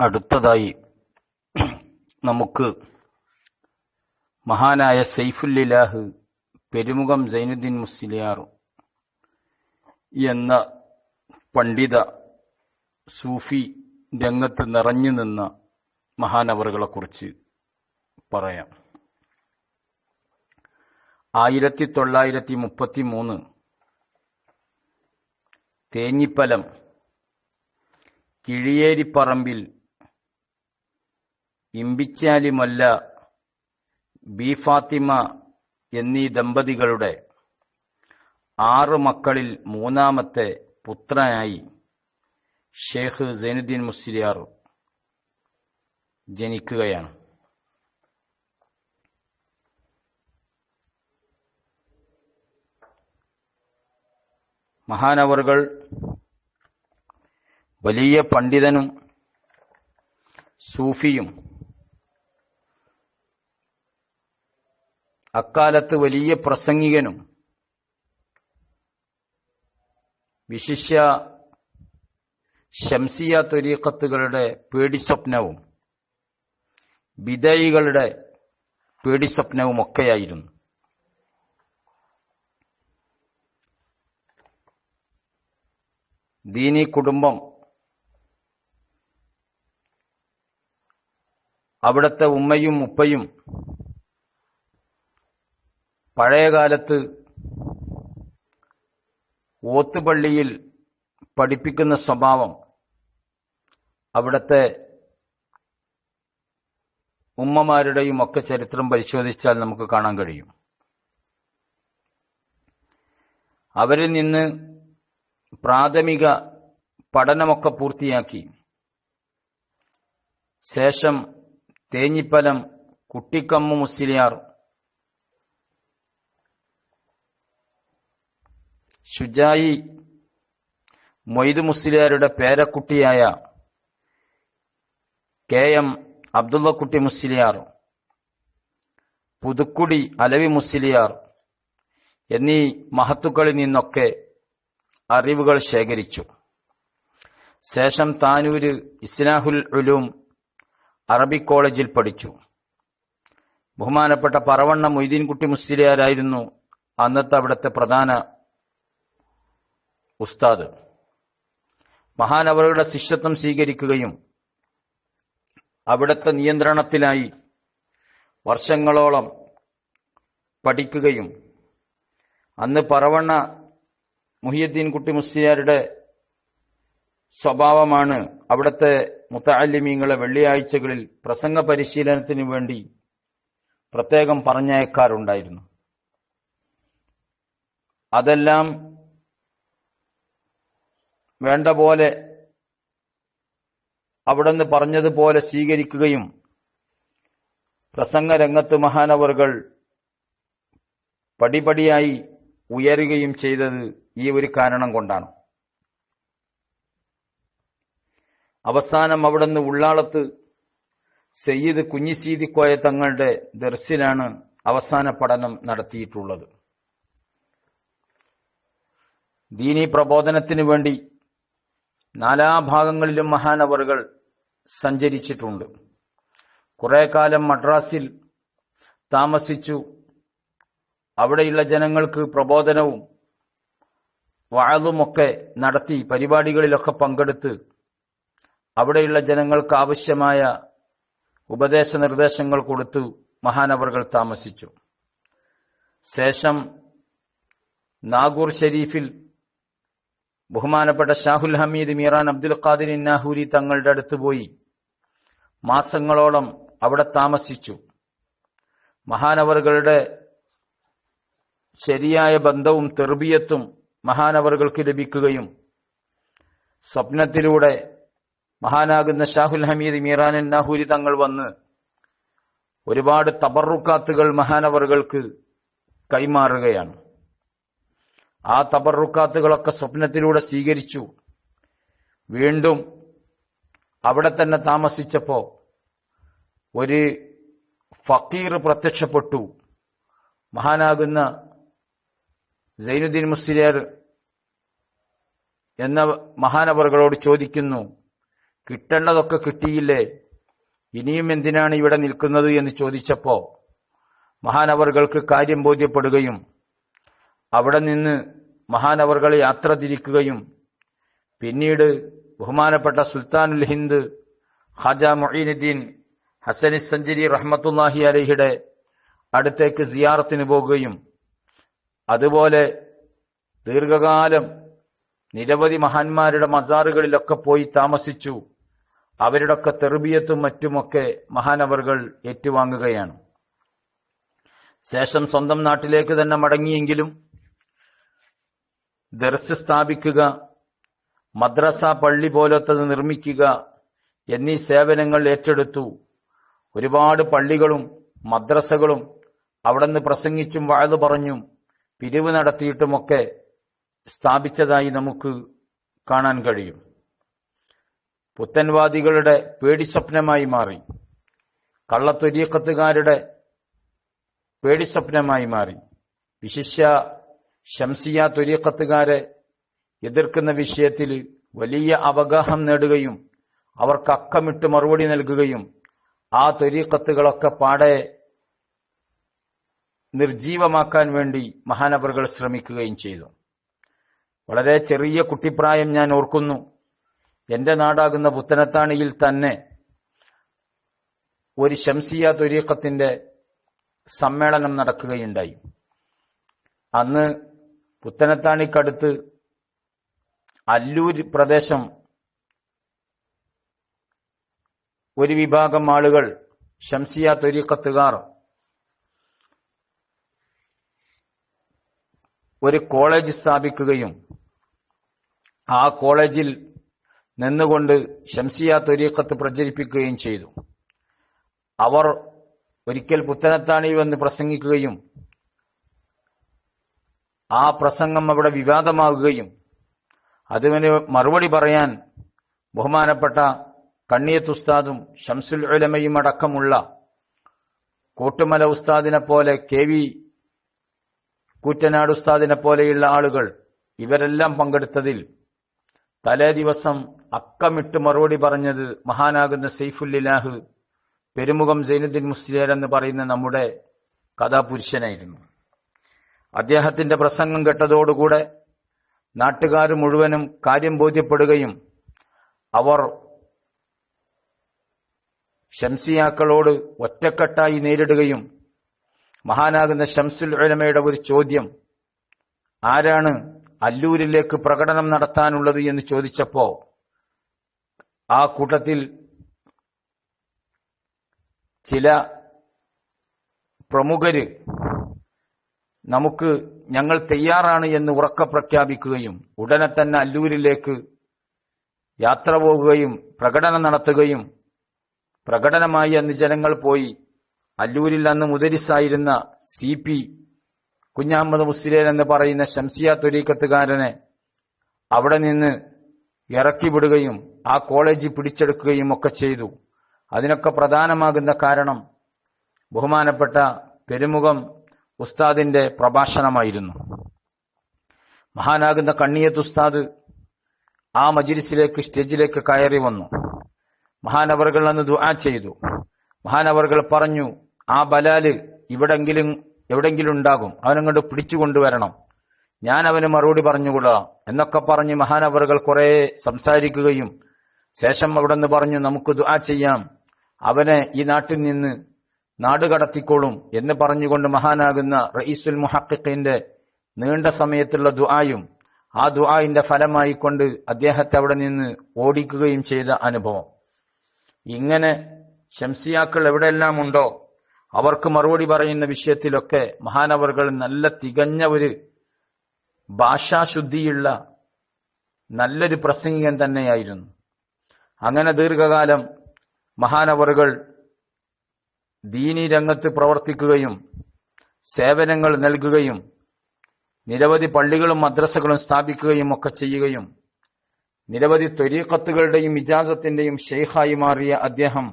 അടുത്തതായി നമുക്ക് മഹാനായ സൈഫുല്ലിലാഹ് പെരുമുഖം സൈനുദ്ദീൻ മുസ്ലിയാർ എന്ന പണ്ഡിത സൂഫി രംഗത്ത് നിറഞ്ഞു നിന്ന മഹാനവറുകളെക്കുറിച്ച് പറയാം. ആയിരത്തി തൊള്ളായിരത്തി മുപ്പത്തി മൂന്ന് തേഞ്ഞിപ്പലം കിഴിയേരിപ്പറമ്പിൽ ഇമ്പിച്ചാലിമല്ല ബി ഫാത്തിമ എന്നീ ദമ്പതികളുടെ ആറു മക്കളിൽ മൂന്നാമത്തെ പുത്രനായി ഷേഖ് സൈനുദ്ദീൻ മുസ്ലിയാർ ജനിക്കുകയാണ്. മഹാനവറുകൾ വലിയ പണ്ഡിതനും സൂഫിയും അക്കാലത്ത് വലിയ പ്രസംഗികനും വിശിഷ്യ ശംസിയ തുരീക്കത്തുകളുടെ പേടിസ്വപ്നവും വിധേയികളുടെ പേടിസ്വപ്നവും ഒക്കെയായിരുന്നു ദീനി കുടുംബം അവിടുത്തെ ഉമ്മയും ഉപ്പയും പഴയകാലത്ത് ഓത്തുപള്ളിയിൽ പഠിപ്പിക്കുന്ന സ്വഭാവം അവിടുത്തെ ഉമ്മമാരുടെയും ഒക്കെ ചരിത്രം പരിശോധിച്ചാൽ നമുക്ക് കാണാൻ കഴിയും. അവരിൽ നിന്ന് പ്രാഥമിക പഠനമൊക്കെ പൂർത്തിയാക്കി. ശേഷം തേഞ്ഞിപ്പലം കുട്ടിക്കമ്മു മുസ്ലിയാർ ഷുജായി മൊയ്ത് മുസ്ലിയാരുടെ പേരക്കുട്ടിയായ കെ എം അബ്ദുള്ളക്കുട്ടി മുസ്ലിയാർ പുതുക്കുടി അലവി മുസ്ലിയാർ എന്നീ മഹത്തുക്കളിൽ നിന്നൊക്കെ അറിവുകൾ ശേഖരിച്ചു. ശേഷം താനൂര് ഇസ്ലാഹുൽ ഉലൂം അറബി കോളേജിൽ പഠിച്ചു. ബഹുമാനപ്പെട്ട പറവണ്ണ മൊയ്തീൻകുട്ടി മുസ്ലിയാരായിരുന്നു അന്നത്തെ അവിടുത്തെ പ്രധാന ഉസ്താദ് മഹാനവറുടെ ശിഷ്യത്വം സ്വീകരിക്കുകയും അവിടുത്തെ നിയന്ത്രണത്തിലായി വർഷങ്ങളോളം പഠിക്കുകയും അന്ന് പറവണ്ണ മുഹിയുദ്ദീൻ കുട്ടി മുസ്ലിയാരുടെ സ്വഭാവമാണ് അവിടുത്തെ മുത്തല്ലിമീങ്ങളെ വെള്ളിയാഴ്ചകളിൽ പ്രസംഗ പരിശീലനത്തിന് വേണ്ടി പ്രത്യേകം പറഞ്ഞയക്കാറുണ്ടായിരുന്നു. അതെല്ലാം വേണ്ട പോലെ അവിടുന്ന് പറഞ്ഞതുപോലെ സ്വീകരിക്കുകയും പ്രസംഗ രംഗത്ത് മഹാനവറുകൾ പടിപടിയായി ഉയരുകയും ചെയ്തത് ഈ ഒരു കാരണം കൊണ്ടാണ്. അവസാനം അവിടുന്ന് ഉള്ളാളത്ത് സയ്യിദ് കുഞ്ഞിസീതിക്കോയ തങ്ങളുടെ ദർസിലാണ് അവസാന പഠനം നടത്തിയിട്ടുള്ളത്. ദീനി പ്രബോധനത്തിന് വേണ്ടി നാലാഭാഗങ്ങളിലും മഹാനവറുകൾ സഞ്ചരിച്ചിട്ടുണ്ട്. കുറെ കാലം മദ്രാസിൽ താമസിച്ചു. അവിടെയുള്ള ജനങ്ങൾക്ക് പ്രബോധനവും വാഴുമൊക്കെ നടത്തി പരിപാടികളിലൊക്കെ പങ്കെടുത്ത് അവിടെയുള്ള ജനങ്ങൾക്ക് ആവശ്യമായ ഉപദേശ നിർദ്ദേശങ്ങൾ കൊടുത്തു മഹാനവറുകൾ താമസിച്ചു. ശേഷം നാഗൂർ ഷെരീഫിൽ ബഹുമാനപ്പെട്ട ഷാഹുൽ ഹമീദ് മീറാൻ അബ്ദുൽ ഖാദിർ ഇന്നാഹൂരി തങ്ങളുടെ അടുത്ത് പോയി. മാസങ്ങളോളം അവിടെ താമസിച്ചു. മഹാനവറുകളുടെ ശരിയായ ബന്ധവും തെർബിയത്തും മഹാനവറുകൾക്ക് ലഭിക്കുകയും സ്വപ്നത്തിലൂടെ മഹാനാകുന്ന ഷാഹുൽ ഹമീദ് മീറാൻ നാഹൂരി തങ്ങൾ വന്ന് ഒരുപാട് തബറുക്കാത്തുകൾ മഹാനവറുകൾക്ക് കൈമാറുകയാണ്. ആ തബറുക്കാത്തുകളൊക്കെ സ്വപ്നത്തിലൂടെ സ്വീകരിച്ചു. വീണ്ടും അവിടെ തന്നെ താമസിച്ചപ്പോ ഒരു ഫക്കീർ പ്രത്യക്ഷപ്പെട്ടു. മഹാനാകുന്ന സൈനുദ്ദീൻ മുസ്ലിയർ എന്ന മഹാനവറുകളോട് ചോദിക്കുന്നു കിട്ടേണ്ടതൊക്കെ കിട്ടിയില്ലേ? ഇനിയും എന്തിനാണ് ഇവിടെ നിൽക്കുന്നത്? എന്ന് ചോദിച്ചപ്പോ മഹാനവറുകൾക്ക് കാര്യം ബോധ്യപ്പെടുകയും അവിടെ നിന്ന് മഹാനവറുകൾ യാത്ര തിരിക്കുകയും പിന്നീട് ബഹുമാനപ്പെട്ട സുൽത്താനുൽ ഹിന്ദ് ഖാജ മൊയ്നുദ്ദീൻ ഹസനി സഞ്ചരി റഹ്മത്തുല്ലാഹി അലഹിയുടെ അടുത്തേക്ക് സിയാറത്തിന് പോകുകയും അതുപോലെ ദീർഘകാലം നിരവധി മഹാന്മാരുടെ മസാറുകളിലൊക്കെ പോയി താമസിച്ചു. അവരുടെയൊക്കെ തെറുബിയത്തും മറ്റുമൊക്കെ മഹാനവറുകൾ ഏറ്റുവാങ്ങുകയാണ്. ശേഷം സ്വന്തം നാട്ടിലേക്ക് തന്നെ മടങ്ങിയെങ്കിലും ദർസ് സ്ഥാപിക്കുക മദ്രസ പള്ളി പോലത്തത് നിർമ്മിക്കുക എന്നീ സേവനങ്ങൾ ഏറ്റെടുത്തു. ഒരുപാട് പള്ളികളും മദ്രസകളും അവിടെ നിന്ന് പ്രസംഗിച്ചും വാഴ പറഞ്ഞും പിരിവ് നടത്തിയിട്ടുമൊക്കെ സ്ഥാപിച്ചതായി നമുക്ക് കാണാൻ കഴിയും. പുത്തൻവാദികളുടെ പേടിസ്വപ്നമായി മാറി. കള്ളത്തൊരീക്കത്തുകാരുടെ പേടിസ്വപ്നമായി മാറി. വിശിഷ്യ ശംസിയ തൊരീക്കത്തുകാരെ എതിർക്കുന്ന വിഷയത്തിൽ വലിയ അവഗാഹം നേടുകയും അവർക്ക് അക്കമിട്ട് മറുപടി നൽകുകയും ആ തൊരീക്കത്തുകളൊക്കെ പാടെ നിർജീവമാക്കാൻ വേണ്ടി മഹാനവറുകൾ ശ്രമിക്കുകയും ചെയ്തു. വളരെ ചെറിയ കുട്ടിപ്രായം ഞാൻ ഓർക്കുന്നു. എന്റെ നാടാകുന്ന പുത്തനത്താണിയിൽ തന്നെ ഒരു ശംസിയ തൊരീക്കത്തിന്റെ സമ്മേളനം നടക്കുകയുണ്ടായി. അന്ന് പുത്തനത്താണിക്കടുത്ത് അല്ലൂർ പ്രദേശം ഒരു വിഭാഗം ആളുകൾ ഷംസിയ തൊരീക്കത്തുകാർ ഒരു കോളേജ് സ്ഥാപിക്കുകയും ആ കോളേജിൽ നിന്നുകൊണ്ട് ഷംസിയ തൊരീക്കത്ത് പ്രചരിപ്പിക്കുകയും ചെയ്തു. അവർ ഒരിക്കൽ പുത്തനത്താണി വന്ന് പ്രസംഗിക്കുകയും ആ പ്രസംഗം അവിടെ വിവാദമാകുകയും അതിന് മറുപടി പറയാൻ ബഹുമാനപ്പെട്ട കണ്ണിയത്ത് ഉസ്താദും ഷംസുൽ ഉലമയും അടക്കമുള്ള കൂട്ടുമല ഉസ്താദിനെ പോലെ കെ വി കൂറ്റനാട് ഉസ്താദിനെ പോലെയുള്ള ആളുകൾ ഇവരെല്ലാം പങ്കെടുത്തതിൽ തലേ ദിവസം അക്കമിട്ട് മറുപടി പറഞ്ഞത് മഹാനാകുന്ന സെയ്ഫുല്ലിലാഹ് പെരുമുഖം സൈനുദ്ദീൻ മുസ്ലിയർ എന്ന് പറയുന്ന നമ്മുടെ കഥാപുരുഷനായിരുന്നു. അദ്ദേഹത്തിന്റെ പ്രസംഗം കേട്ടതോടുകൂടെ നാട്ടുകാർ മുഴുവനും കാര്യം ബോധ്യപ്പെടുകയും അവർ ഷംസിയാക്കളോട് ഒറ്റക്കെട്ടായി നേരിടുകയും മഹാനാകുന്ന ഷംസുൽ ഉലമയുടെ ഒരു ചോദ്യം ആരാണ് അല്ലൂരിലേക്ക് പ്രകടനം നടത്താനുള്ളത് എന്ന് ചോദിച്ചപ്പോ ആ കൂട്ടത്തിൽ ചില പ്രമുഖര് നമുക്ക് ഞങ്ങൾ തയ്യാറാണ് എന്ന് ഉറക്ക പ്രഖ്യാപിക്കുകയും ഉടനെ തന്നെ അല്ലൂരിലേക്ക് യാത്ര പോകുകയും പ്രകടനം നടത്തുകയും പ്രകടനമായി അന്ന് ജനങ്ങൾ പോയി. അല്ലൂരിൽ അന്ന് മുദരിസായിരുന്ന സി പി കുഞ്ഞാമ്മദ് മുസ്ലിൻ എന്ന് പറയുന്ന ഷംസിയ തുരീക്കത്തുകാരനെ അവിടെ നിന്ന് ഇറക്കിവിടുകയും ആ കോളേജ് പിടിച്ചെടുക്കുകയും ഒക്കെ ചെയ്തു. അതിനൊക്കെ പ്രധാനമാകുന്ന കാരണം ബഹുമാനപ്പെട്ട പെരുമുഖം ഉസ്താദിന്റെ പ്രഭാഷണമായിരുന്നു. മഹാനാകുന്ന കണ്ണിയത്ത് ഉസ്താദ് ആ മജിലിസിലേക്ക് സ്റ്റേജിലേക്ക് കയറി വന്നു. മഹാനവറുകൾ അന്ന് ദുആ ചെയ്തു. മഹാനവറുകൾ പറഞ്ഞു ആ ബലാൽ ഇവിടെങ്കിലും എവിടെങ്കിലും ഉണ്ടാകും അവനങ്ങോട്ട് പിടിച്ചു കൊണ്ടുവരണം. ഞാൻ അവന് മറുപടി പറഞ്ഞുകൊള്ളാം. എന്നൊക്കെ പറഞ്ഞ് മഹാനവറുകൾ കുറെ സംസാരിക്കുകയും ശേഷം അവിടെ നിന്ന് പറഞ്ഞു നമുക്ക് ദുആ ചെയ്യാം. അവനെ ഈ നാട്ടിൽ നിന്ന് നാട് കടത്തിക്കോളും എന്ന് പറഞ്ഞുകൊണ്ട് മഹാനാകുന്ന റയീസുൽ മുഹക്കിന്റെ നീണ്ട സമയത്തുള്ള ദുആയും ആ ദുആയിന്റെ ഫലമായി കൊണ്ട് അദ്ദേഹത്തെ അവിടെ നിന്ന് ഓടിക്കുകയും ചെയ്ത അനുഭവം. ഇങ്ങനെ ശംസിയാക്കൾ എവിടെയെല്ലാം ഉണ്ടോ അവർക്ക് മറുപടി പറയുന്ന വിഷയത്തിലൊക്കെ മഹാനവറുകൾ നല്ല തികഞ്ഞ ഒരു ഭാഷാശുദ്ധിയുള്ള നല്ലൊരു പ്രസംഗികൻ തന്നെയായിരുന്നു. അങ്ങനെ ദീർഘകാലം മഹാനവറുകൾ ദീനി രംഗത്ത് പ്രവർത്തിക്കുകയും സേവനങ്ങൾ നൽകുകയും നിരവധി പള്ളികളും മദ്രസകളും സ്ഥാപിക്കുകയും ഒക്കെ ചെയ്യുകയും നിരവധി ത്വരീക്കത്തുകളുടെയും ഇജാസത്തിന്റെയും ഷെയ്ഖായി മാറിയ അദ്ദേഹം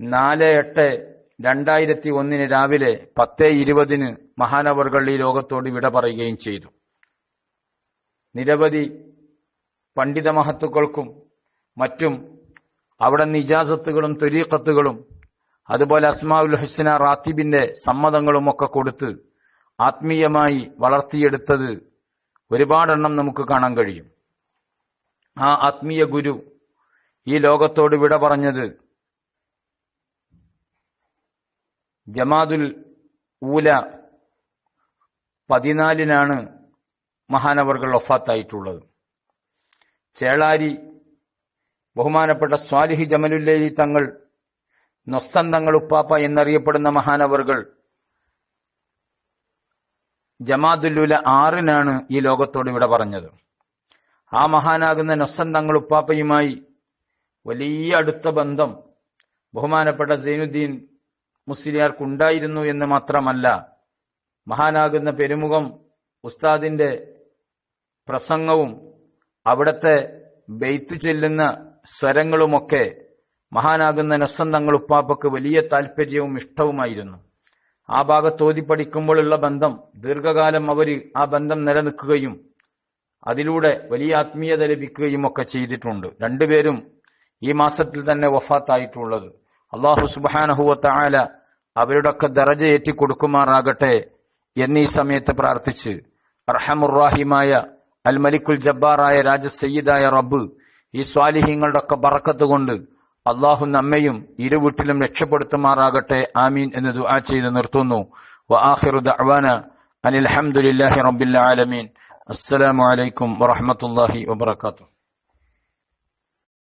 നാല് എട്ട് രണ്ടായിരത്തി ഒന്നിന് രാവിലെ പത്ത് ഇരുപതിന് മഹാനവറുകൾ ഈ ലോകത്തോട് വിട പറയുകയും ചെയ്തു. നിരവധി പണ്ഡിത മഹത്തുക്കൾക്കും മറ്റും അവിടെ ഇജാസത്തുകളും ത്വരീഖത്തുകളും അതുപോലെ അസ്മാഉൽ ഹുസ്ന റാത്തിബിന്റെ സമ്മതങ്ങളുമൊക്കെ കൊടുത്ത് ആത്മീയമായി വളർത്തിയെടുത്തത് ഒരുപാടെണ്ണം നമുക്ക് കാണാൻ കഴിയും. ആ ആത്മീയ ഗുരു ഈ ലോകത്തോട് വിട പറഞ്ഞത് ജമാദുൽ ഊല പതിനാലിനാണ് മഹാനവർകൾ ഒഫാത്തായിട്ടുള്ളത് ചേളാരി ബഹുമാനപ്പെട്ട സ്വാലിഹി ജമലുല്ലേരി തങ്ങൾ നൊസ്സൻ തങ്ങൾ ഉപ്പാപ്പ എന്നറിയപ്പെടുന്ന മഹാനവറുകൾ. ജമാദുല്ലുല ആറിനാണ് ഈ ലോകത്തോട് ഇവിടെ പറഞ്ഞത്. ആ മഹാനാകുന്ന നൊസ്സന്തങ്ങൾ ഉപ്പാപ്പയുമായി വലിയ അടുത്ത ബന്ധം ബഹുമാനപ്പെട്ട സൈനുദ്ദീൻ മുസ്ലിയാർക്കുണ്ടായിരുന്നു എന്ന് മാത്രമല്ല മഹാനാകുന്ന പെരുമുഖം ഉസ്താദിന്റെ പ്രസംഗവും അവിടത്തെ ബെയ്ത്ത് ചെല്ലുന്ന സ്വരങ്ങളുമൊക്കെ മഹാനാകുന്ന നസന്തങ്ങൾ തങ്ങൾ ഉപ്പാപ്പക്ക് വലിയ താല്പര്യവും ഇഷ്ടവുമായിരുന്നു. ആ ഭാഗത്ത് ഓതി പഠിക്കുമ്പോഴുള്ള ബന്ധം ദീർഘകാലം അവർ ആ ബന്ധം നിലനിൽക്കുകയും അതിലൂടെ വലിയ ആത്മീയത ലഭിക്കുകയും ഒക്കെ ചെയ്തിട്ടുണ്ട്. രണ്ടുപേരും ഈ മാസത്തിൽ തന്നെ വഫാത്തായിട്ടുള്ളത്. അള്ളാഹു സുബാനഹുവത്ത ആല അവരുടെയൊക്കെ ദറജ ഏറ്റിക്കൊടുക്കുമാറാകട്ടെ എന്നീ സമയത്ത് പ്രാർത്ഥിച്ച് അർഹമുറാഹിമായ അൽ മലിക്കുൽ ജബ്ബാറായ രാജ സയ്യിദായ റബ്ബ് ഈ സ്വാലിഹ്യങ്ങളുടെ ഒക്കെ ബറക്കത്ത് കൊണ്ട് അള്ളാഹു നമ്മയും ഇരുവീട്ടിലും രക്ഷപ്പെടുത്തുമാറാകട്ടെ. ആമീൻ എന്ന് ദുആ ചെയ്ത് നിർത്തുന്നു. വആഖിറു ദഅവാന അനിൽ ഹംദുലില്ലാഹി റബ്ബിൽ ആലമീൻ. അസ്സലാമു അലൈക്കും വറഹ്മത്തുള്ളാഹി വബറകാതുഹു.